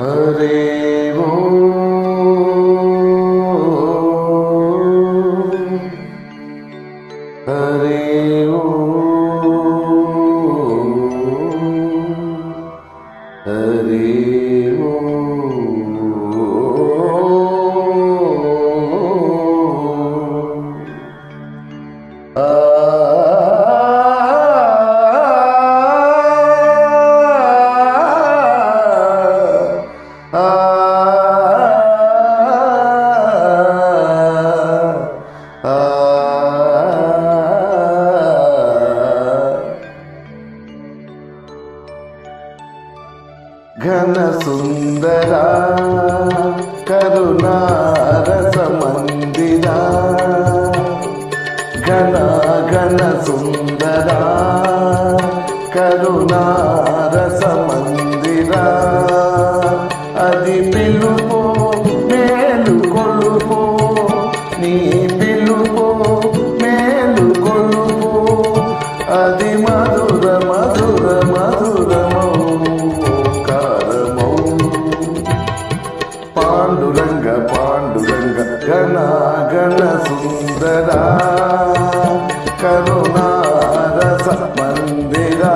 Hare ఘన సుందర కరుణారస మందిరా ఘన ఘన సుందర కరుణారస పిలుపు మేలు అది మధుర మధుర మధురమౌ పాండురంగ పాండురంగ గణ గణ సుందరా. కరుణారస మందిరా.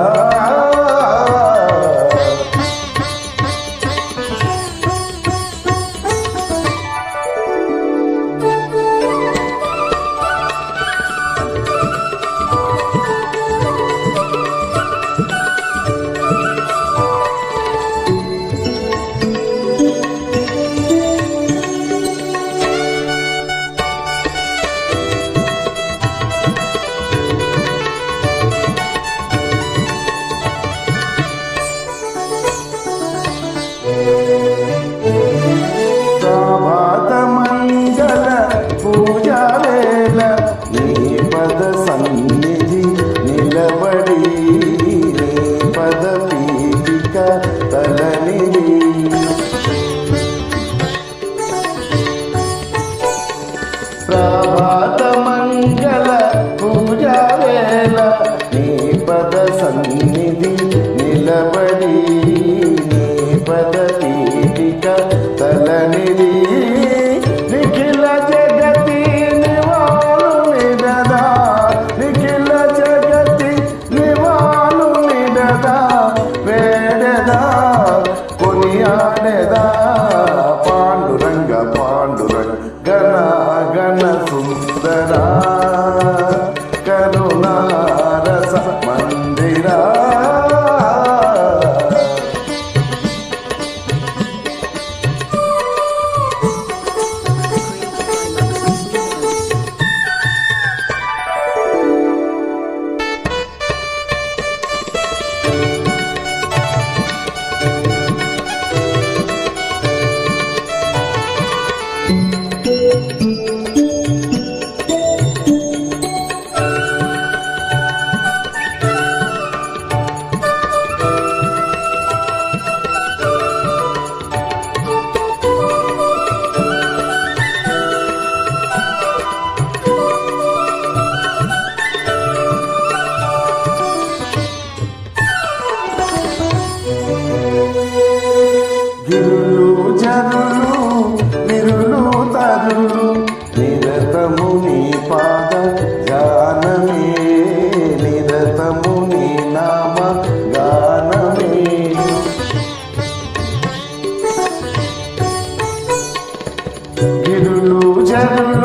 సన్నిధి నిలబడి నీ పద పీఠిక తలనిది నిఖిల జగతి నివాళు నిడదా. నిఖిల జగతి నివాళు నిడదా. వేడదా గిరులు జరులు నిరులు తరులు నిరతము నీ పాద ధ్యానమే నిరతము నీ నామ గానమే. గిరులు జరులు